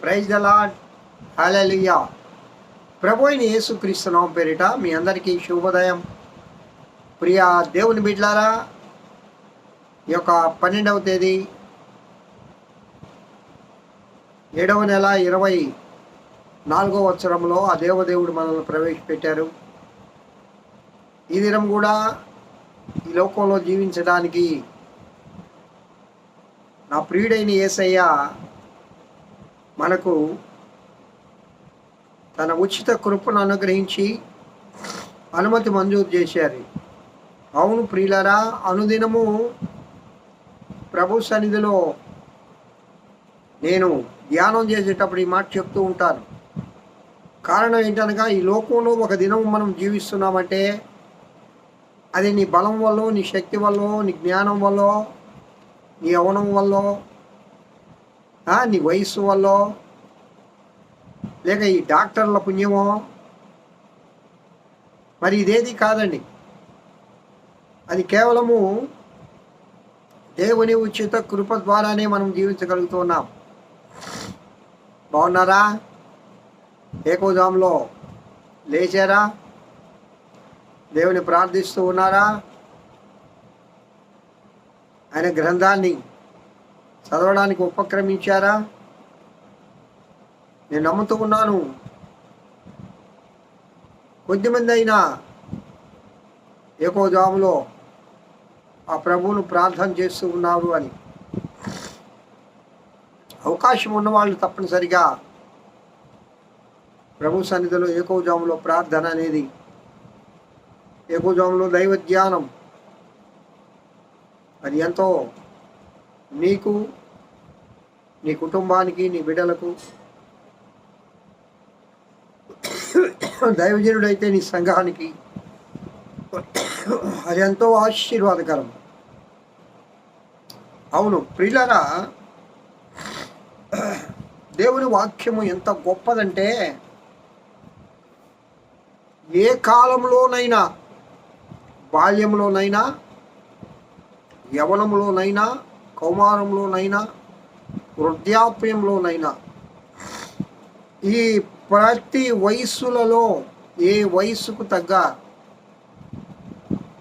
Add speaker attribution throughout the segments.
Speaker 1: Praise the lord hallelujah ప్రభు అయిన యేసుక్రీస్తు నామం పేరిట మీ అందరికీ శుభోదయం. ప్రియ దేవుని బిడ్లారా ఈ యొక్క పన్నెండవ తేదీ ఏడవ నెల ఇరవై నాలుగో వచ్చరంలో ఆ దేవదేవుడు మనల్ని ప్రవేశపెట్టారు. ఈ దినం కూడా ఈ లోకంలో జీవించడానికి నా ప్రియుడైన యేసయ్య మనకు తన ఉచిత కృపను అనుగ్రహించి అనుమతి మంజూరు చేశారు. అవును ప్రియులరా అనుదినము ప్రభు సన్నిధిలో నేను ధ్యానం చేసేటప్పుడు ఈ మాట చెప్తూ ఉంటాను. కారణం ఏంటనగా ఈ లోకంలో ఒక దినం మనం జీవిస్తున్నామంటే అది నీ బలం వల్ల నీ శక్తి వల్ల నీ జ్ఞానం వల్ల నీ యవనం వల్ల నీ వయస్సు వల్ల? లేక ఈ డాక్టర్ల పుణ్యమో? మరి ఇదేది కాదండి. అది కేవలము దేవుని ఉచిత కృప ద్వారానే మనం జీవించగలుగుతున్నాం బాగున్నారా? ఏకోజాంలో లేచారా? దేవుని ప్రార్థిస్తూ ఉన్నారా? ఆయన గ్రంథాన్ని చదవడానికి ఉపక్రమించారా? నేను నమ్ముతూ ఉన్నాను. కొద్దిమంది అయినా ఏకోజాములో ఆ ప్రభువును ప్రార్థన చేస్తూ ఉన్నారు అని. అవకాశం ఉన్నవాళ్ళు తప్పనిసరిగా ప్రభు సన్నిధిలో ఏకోజాములో ప్రార్థన అనేది ఏకోజాములో దైవ ధ్యానం అది ఎంతో నీకు నీ కుటుంబానికి నీ బిడ్డలకు. దైవజనుడైతే నీ సంఘానికి అది ఎంతో ఆశీర్వాదకరం. అవును ప్రిలరా దేవుని వాక్యము ఎంత గొప్పదంటే ఏ కాలంలోనైనా బాల్యంలోనైనా యవనంలోనైనా కౌమారంలోనైనా వృద్ధాప్యంలోనైనా. ఈ ప్రతి వయస్సులలో ఏ వయస్సుకు తగ్గ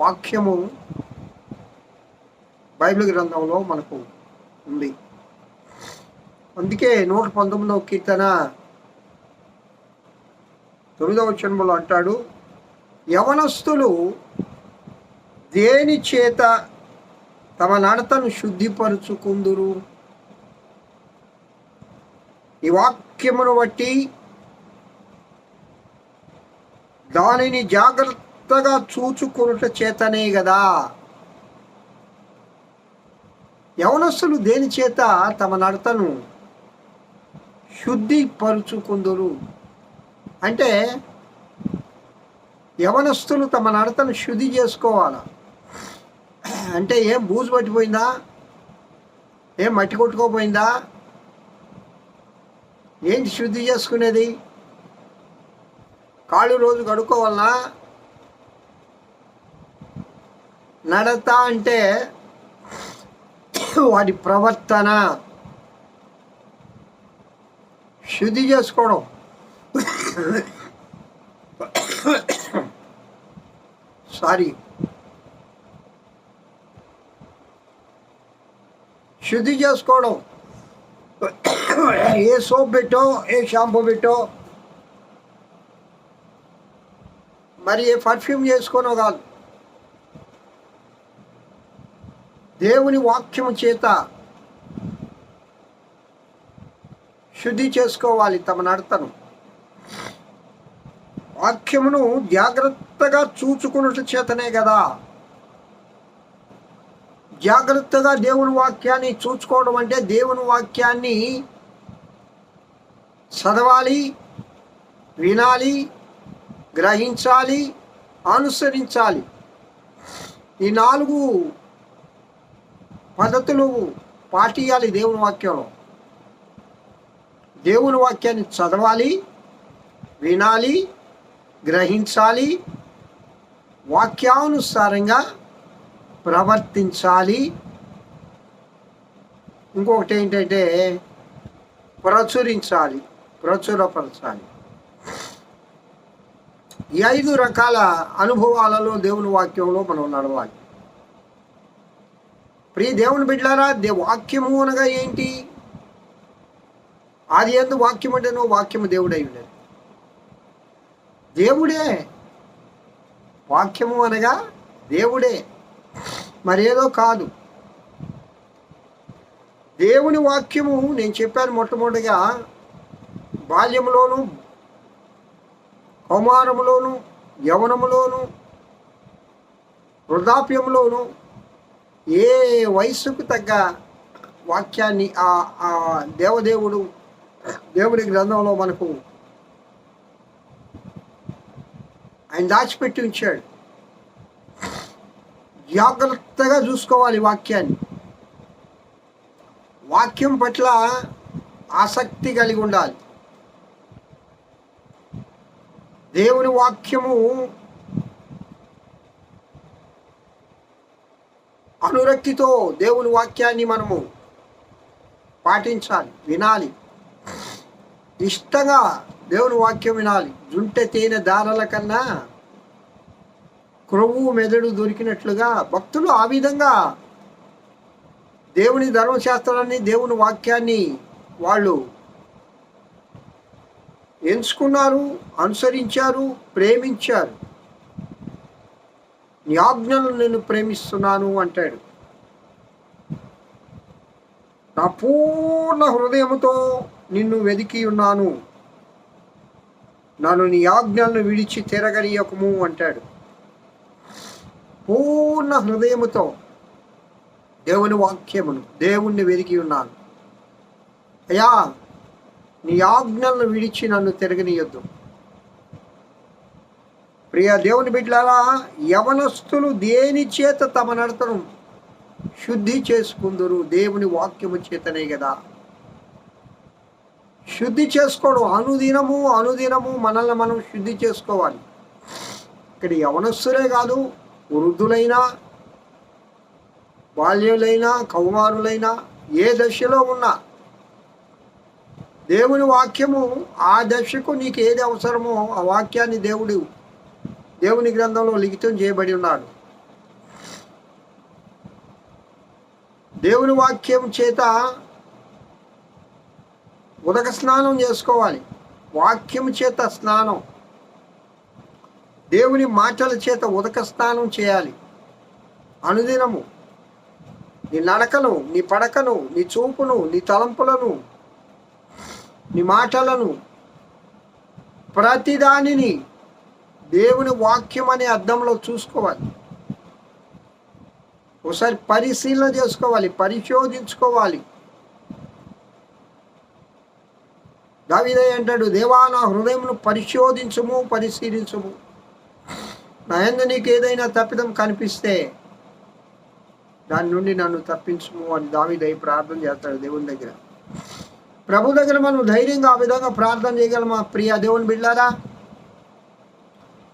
Speaker 1: వాక్యము బైబిల్ గ్రంథంలో మనకు ఉంది. అందుకే నూట పంతొమ్మిదవ కీర్తన తొమ్మిదవ చన్మలో అంటాడు యవనస్తులు దేని చేత తమ నడతను శుద్ధిపరుచుకుందురు? ఈ వాక్యమును బట్టి దానిని జాగ్రత్తగా చూచుకొనుట చేతనే కదా యవనస్తులు దేని చేత? తమ నడతను శుద్ధిపరుచుకుందురు. అంటే యవనస్తులు తమ నడతను శుద్ధి చేసుకోవాలి? అంటే ఏం బూజు పట్టిపోయిందా? ఏం మట్టి కొట్టుకోపోయిందా? ఏంటి శుద్ధి చేసుకునేది? కాళ్ళు రోజు కడుక్కోవాలనా? నడత అంటే వాడి ప్రవర్తన. శుద్ధి చేసుకోవడం. సారీ. శుద్ధి చేసుకోవడం. ఏ సోప్ పెట్టో ఏ షాంపూ పెట్టో మరి ఏ పర్ఫ్యూమ్ చేసుకోనో కాదు. దేవుని వాక్యము చేత శుద్ధి చేసుకోవాలి తమ నడతను. వాక్యమును జాగ్రత్తగా చూచుకున్నట్టు చేతనే కదా. జాగ్రత్తగా దేవుని వాక్యాన్ని చూసుకోవడం అంటే దేవుని వాక్యాన్ని చదవాలి వినాలి గ్రహించాలి అనుసరించాలి. ఈ నాలుగు పద్ధతులు పాటియాలి దేవుని వాక్యంలో. దేవుని వాక్యాన్ని చదవాలి వినాలి గ్రహించాలి. వాక్యానుసారంగా ప్రవర్తించాలి. ఇంకొకటి ఏంటంటే ప్రచురించాలి ప్రచురపరచాలి. ఈ ఐదు రకాల అనుభవాలలో దేవుని వాక్యంలో మనం నడవాలి. ప్రియ దేవుని బిడ్డారా దే వాక్యము అనగా ఏంటి? అది ఎందు వాక్యం అంటేనో వాక్యము దేవుడై ఉండేది. దేవుడే వాక్యము అనగా దేవుడే. మరేదో కాదు. దేవుని వాక్యము నేను చెప్పాను మొట్టమొదటిగా బాల్యములోను కౌమారములోను యవనములోను వృద్ధాప్యములోను ఏ వయస్సుకు తగ్గ వాక్యాన్ని ఆ ఆ దేవదేవుడు దేవుడి గ్రంథంలో మనకు ఆయన దాచిపెట్టి ఉంచాడు. జాగ్రత్తగా చూసుకోవాలి వాక్యాన్ని. వాక్యం పట్ల ఆసక్తి కలిగి ఉండాలి. దేవుని వాక్యము అనురక్తితో దేవుని వాక్యాన్ని మనము పాటించాలి వినాలి. ఇష్టంగా దేవుని వాక్యం వినాలి. జుంటె తేనె దారల కన్నా క్రొవ్వు మెదడు దొరికినట్లుగా భక్తులు ఆ విధంగా దేవుని ధర్మశాస్త్రాన్ని దేవుని వాక్యాన్ని వాళ్ళు ఎంచుకున్నారు అనుసరించారు ప్రేమించారు. నీ ఆజ్ఞలు నేను ప్రేమిస్తున్నాను అంటాడు. నా పూర్ణ హృదయముతో నిన్ను వెదికి ఉన్నాను. నన్ను నీ ఆజ్ఞలను విడిచి తిరగనీయకము అంటాడు. పూర్ణ హృదయముతో దేవుని వాక్యమును దేవుణ్ణి వెదికి ఉన్నాను. అయ్యా నీ ఆజ్ఞలను విడిచి నన్ను తిరగనీయొద్దు. ప్రియ దేవుని బిడ్డలారా యవనస్తులు దేని చేత తమ నడతను శుద్ధి చేసుకుందరు? దేవుని వాక్యము చేతనే కదా శుద్ధి చేసుకోవడం అనుదినము అనుదినము మనల్ని మనం శుద్ధి చేసుకోవాలి. ఇక్కడ యవనస్తులే కాదు వృద్ధులైనా బాల్యులైనా కౌమారులైనా ఏ దశలో ఉన్నా దేవుని వాక్యము ఆ దశకు నీకు ఏది అవసరమో ఆ వాక్యాన్ని దేవుడు దేవుని గ్రంథంలో లిఖితం చేయబడి ఉన్నాడు. దేవుని వాక్యం చేత ఉదక స్నానం చేసుకోవాలి. వాక్యం చేత స్నానం. దేవుని మాటల చేత ఉదక స్నానం చేయాలి. అనుదినము నీ నడకను నీ పడకను నీ చూపును నీ తలంపులను నీ మాటలను ప్రతిదానిని దేవుని వాక్యం అనే అర్థంలో చూసుకోవాలి. ఒకసారి పరిశీలన చేసుకోవాలి పరిశోధించుకోవాలి. దావిదే అంటాడు? దేవా నా హృదయమును పరిశోధించము పరిశీలించము. నాయందు నీకు ఏదైనా తప్పిదం కనిపిస్తే దాని నుండి నన్ను తప్పించుము అని దావిదయ్య ప్రార్థన చేస్తాడు దేవుని దగ్గర. ప్రభు దగ్గర మనం ధైర్యంగా ఆ విధంగా ప్రార్థన చేయగలమా? ప్రియ దేవుని బిడ్డారా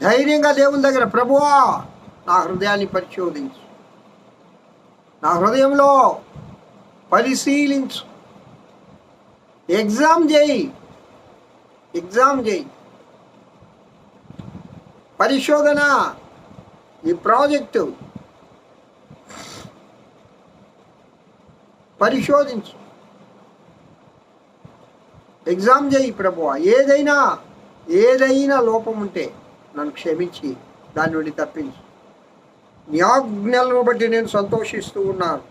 Speaker 1: ధైర్యంగా దేవుని దగ్గర ప్రభువా నా హృదయాన్ని పరిశోధించు. నా హృదయంలో పరిశీలించు. ఎగ్జామ్ చేయి. ఎగ్జామ్ చేయి. పరిశోధన ఈ ప్రాజెక్టు పరిశోధించు. ఎగ్జామ్ చేయి ప్రభువా. ఏదైనా ఏదైనా లోపం ఉంటే నన్ను క్షమించి దాని నుండి తప్పించు. నీ ఆజ్ఞలను బట్టి నేను సంతోషిస్తూ ఉన్నాను.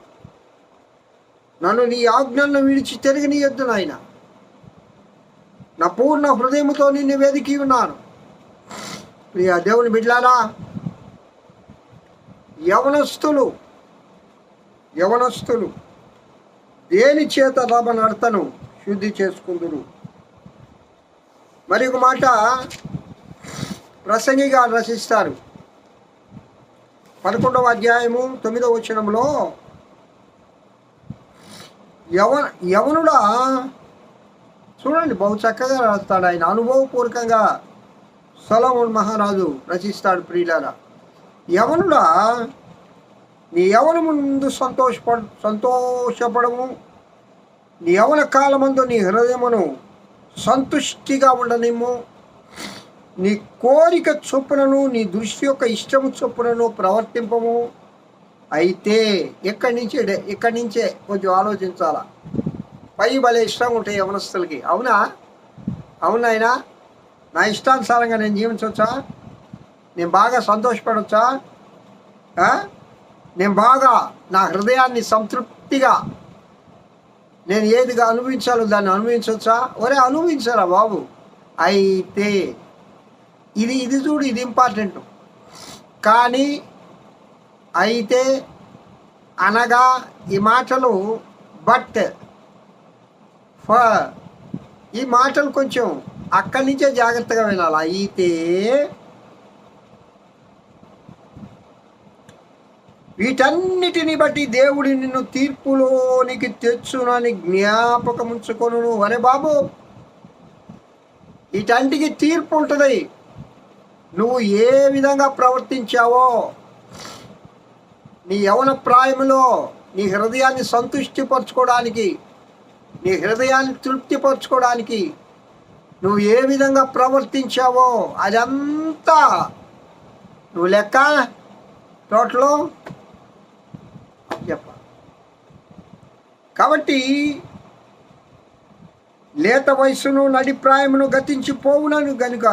Speaker 1: నన్ను నీ ఆజ్ఞలను విడిచి తిరగనీయొద్దు నాయన. నా పూర్ణ హృదయముతో నిన్ను వెదికి ఉన్నాను. ప్రియ దేవుని బిడ్లారా యవనస్తులు యవనస్తులు దేని చేత రమ నడతను శుద్ధి చేసుకుందురు? మరి ఒక మాట ప్రసంగిగా రచిస్తారు. పదకొండవ అధ్యాయము తొమ్మిదవ వచనంలో యవ యవనుడా చూడండి బహు చక్కగా రాస్తాడు ఆయన. అనుభవపూర్వకంగా సొలమోన్ మహారాజు రచిస్తాడు ప్రియులారా. యవనుడా నీ యవన ముందు సంతోషపడ సంతోషపడము. నీ యవన కాలమందు నీ హృదయమును సంతుష్టిగా ఉండనిమ్ము. నీ కోరిక చొప్పునను నీ దృష్టి యొక్క ఇష్టము చొప్పునను ప్రవర్తింపము. అయితే ఎక్కడి నుంచే ఇక్కడి నుంచే కొంచెం ఆలోచించాలా. పై భలే ఇష్టం ఉంటాయి యవనస్తులకి. అవునా? అవునాయనా నా ఇష్టానుసారంగా నేను జీవించవచ్చా? నేను బాగా సంతోషపడవచ్చా? నేను బాగా నా హృదయాన్ని సంతృప్తిగా నేను ఏదిగా అనుభవించాలో దాన్ని అనుభవించవచ్చా? ఒరే అనుభవించారా బాబు? అయితే ఇది ఇది చూడు ఇది ఇంపార్టెంట్. కానీ అయితే అనగా ఈ మాటలు బట్ ఫ ఈ మాటలు కొంచెం అక్కడి నుంచే జాగ్రత్తగా వినాలి అయితే వీటన్నిటిని బట్టి దేవుడి నిన్ను తీర్పులోనికి తెచ్చునని జ్ఞాపకముంచుకొను అనే బాబు వీటంటికి తీర్పు ఉంటుంది. నువ్వు ఏ విధంగా ప్రవర్తించావో నీ యవన ప్రాయములో నీ హృదయాన్ని సంతృష్టిపరచుకోవడానికి నీ హృదయాన్ని తృప్తిపరచుకోవడానికి నువ్వు ఏ విధంగా ప్రవర్తించావో అదంతా నువ్వు లెక్క టోటల్ చెప్ప. కాబట్టి లేత వయస్సును నడిప్రాయమును గతించిపోవునను గనుక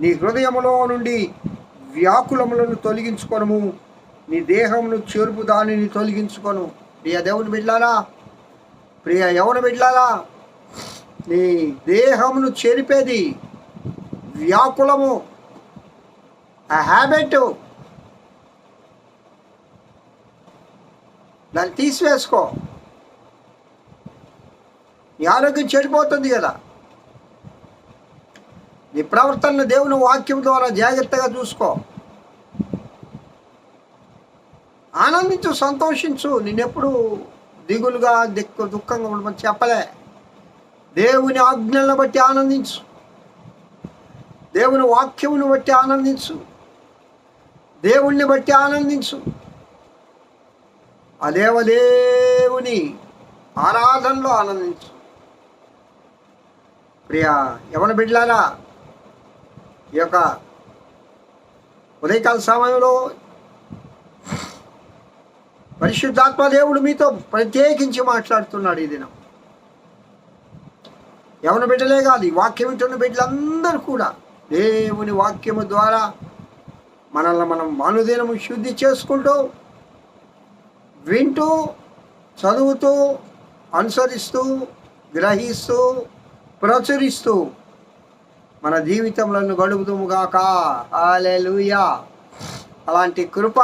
Speaker 1: నీ హృదయములో నుండి వ్యాకులములను తొలగించుకొనము. నీ దేహమును చెరుపు దానిని తొలగించుకొను. ప్రియ దేవుని బిడ్లారా ప్రియ ఎవరు బిడ్లారా నీ దేహమును చెరిపేది వ్యాకులము. ఆ హ్యాబిట్ దాన్ని తీసివేసుకో. నీ ఆరోగ్యం చెడిపోతుంది కదా. నీ ప్రవర్తనను దేవుని వాక్యం ద్వారా జాగ్రత్తగా చూసుకో. ఆనందించు సంతోషించు. నిన్నెప్పుడు దిగులుగా దిక్కు దుఃఖంగా ఉండమని చెప్పలే. దేవుని ఆజ్ఞలను బట్టి ఆనందించు. దేవుని వాక్యమును బట్టి ఆనందించు. దేవుణ్ణి బట్టి ఆనందించు. ఆ దేవదేవుని ఆరాధనలో ఆనందించు. ప్రియా యవన బిడ్లారా ఈ యొక్క ఉదయకాల సమయంలో పరిశుద్ధాత్మ దేవుడు మీతో ప్రత్యేకించి మాట్లాడుతున్నాడు ఈ దినం. యవన బిడ్డలే కాదు ఈ వాక్యం వింటున్న బిడ్డలందరూ కూడా. దేవుని వాక్యము ద్వారా మనల్ని మనం అనుదినము శుద్ధి చేసుకుంటూ వింటూ చదువుతూ అనుసరిస్తూ గ్రహిస్తూ ప్రచురిస్తూ మన జీవితంలో గడుపుతుముగాక హాలెలూయా అలాంటి కృప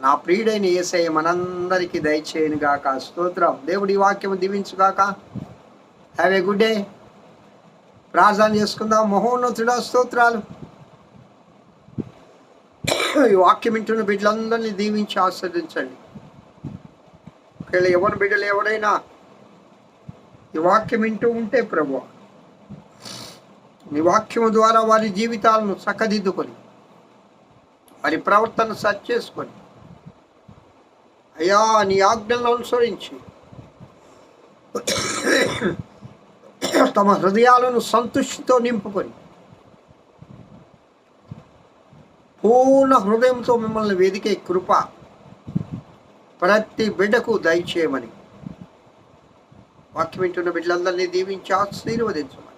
Speaker 1: నా ప్రియుడైన ఏసై మనందరికీ దయచేయను గాక స్తోత్రం. దేవుడి వాక్యం దీవించుగాక. హ్యావ్ ఏ గుడ్ డే ప్రార్థన చేసుకుందాం. మహోన్నతుడా స్తోత్రాలు. ఈ వాక్యం వింటున్న బిడ్డలందరినీ దీవించి ఆస్వాదించండి ఒకవేళ ఎవరి బిడ్డలు ఎవరైనా ఈ వాక్యం వింటూ ఉంటే ప్రభు నీ వాక్యము ద్వారా వారి జీవితాలను చక్కదిద్దుకొని వారి ప్రవర్తన సరి చేసుకొని అయ్యా నీ ఆజ్ఞలను అనుసరించి తమ హృదయాలను సంతృష్టితో నింపుకొని. పూర్ణ హృదయంతో మిమ్మల్ని వెదికే కృప ప్రతి బిడ్డకు దయచేయమని. వాక్యం వింటున్న బిడ్డలందరినీ దీవించి ఆశీర్వదించమని.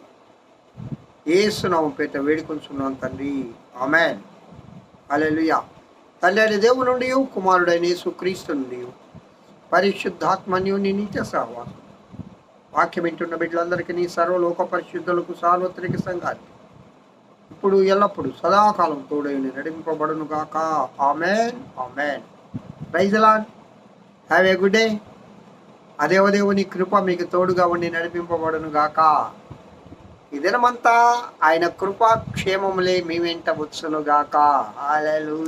Speaker 1: ఏసునామం పేట వేడుకొంచున్నాం తండ్రి. ఆమెన్. అలెలుయా తల్లి అయిన దేవుని నుండి కుమారుడైన యేసు క్రీస్తు నుండి పరిశుద్ధాత్మన్యుని నిత్య సహవాసం. వాక్యం వింటున్న బిడ్డలందరికీ నీ సర్వలోక పరిశుద్ధులకు సార్వత్రిక సంఘాలు. ఇప్పుడు ఎల్లప్పుడు సదాకాలం తోడైన నడిపింపబడును గాక. Amen. Amen. Praise the lord have a good day అదేవదేవుని కృప మీకు తోడుగా ఉండి నడిపింపబడును గాక. ఈ దినమంతా ఆయన కృపా క్షేమములే మీ వెంట వచ్చును గాక. హల్లెలూయా